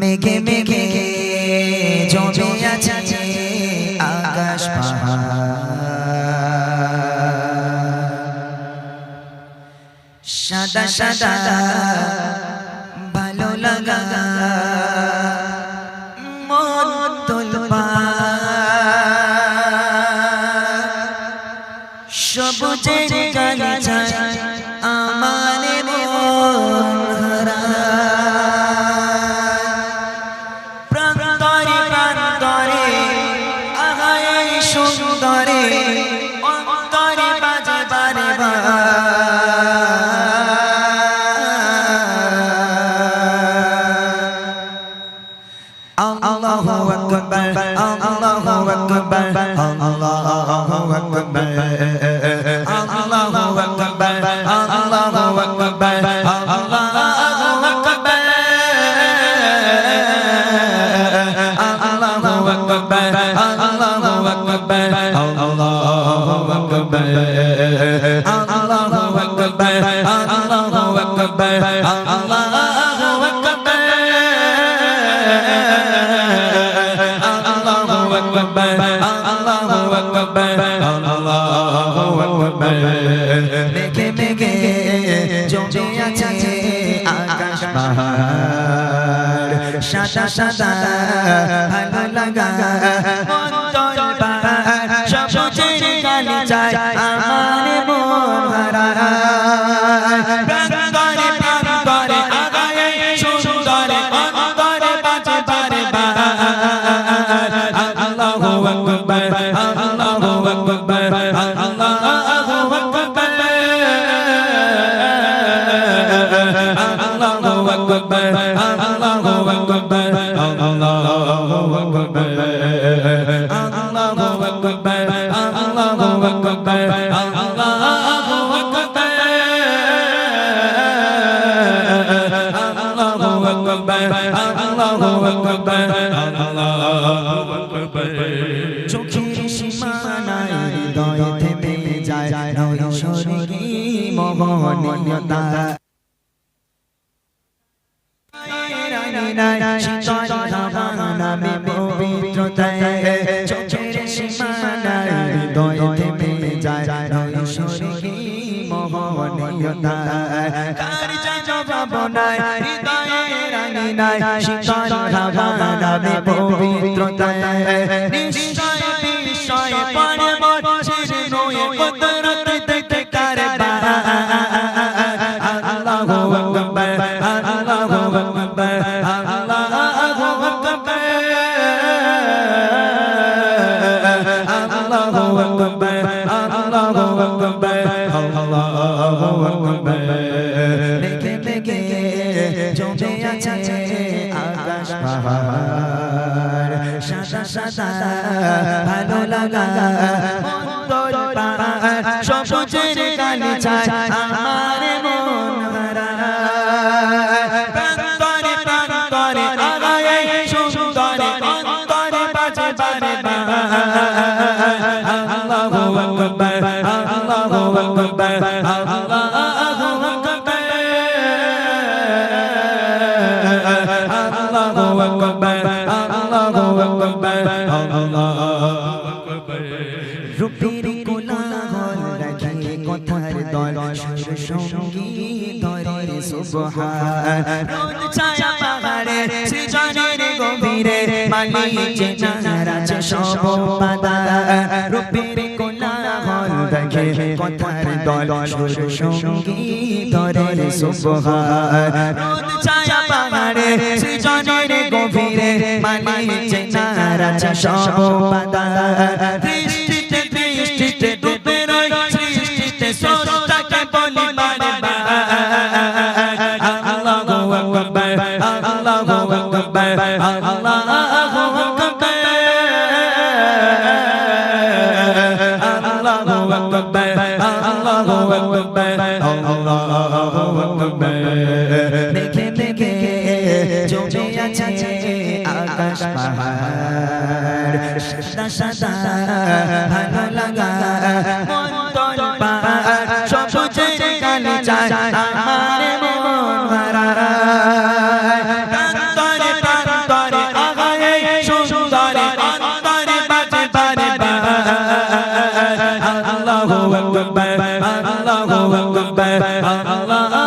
মেঘে মেঘে জমে আছে আকাশ সাদা সাদা ভালো লাগা। সবুজের গালিচা প্রান্তরে প্রান্তরে আগায় সুন্দরে অন্তরে বাজে বারে। আল্লাহু আকবার আল্লাহু আকবার আল্লাহু আকবার। আল্লাহু আকবার আল্লাহু আকবার আল্লাহু আকবার আল্লাহু আকবার মেঘে মেঘে জমে আছে আকাশ পাহাড় সাদা সাদা ভালো লাগা আকবার আল্লাহু আকবার আল্লাহু আকবার আল্লাহু আকবার আল্লাহু আকবার আল্লাহু আকবার চোখের সীমানায় হৃদয় থেমে যায় নৈসর্গী মোহনীয়তা নামে পবিত্রতায় চোখের সীমানায় হৃদয় থেমে যায় নৈশরী মোহনীয়তায় কার জবাবনায় হৃদয়ে রাঙিনায় শিকার হাওয়া নামে পবিত্রতায়। নিশ্চয় أكبر الله أكبر الله أكبر لكي لكي জমে আছে আকাশ পাহাড়। সাদা সাদা ভালো লাগা মন্দল পাহাড়। সবুজের কালি চায় আল্লাহু আকবার আল্লাহু আকবার আল্লাহু আকবার আল্লাহু আকবার আল্লাহু আকবার রূপের কোলাহল রাখি কথার দল সুর সঙ্গী ধরে সুবহান রোদ ছায়া পাহাড়ে সৃজনের গভীরে মালিক চেনারাজ সব পাদা রূপের রাখি কথার দল সুর সঙ্গী ধরে সুবহান ছায়া পাহাড়ে, সৃজনের গভীরে মালিক চেনারাজ সব পাদা দৃষ্টিতে দৃষ্টিতে ডুবে রই, সৃষ্টিতে স্রষ্টাকে বলি বার আল্লাহু আকবার আল্লাহু আকবার, আল্লাহু আকবার আল্লাহু আকবার দেখে দেখে জমে আছে আকাশ পাহাড়। সাদা সাদা ভালো লাগা Allah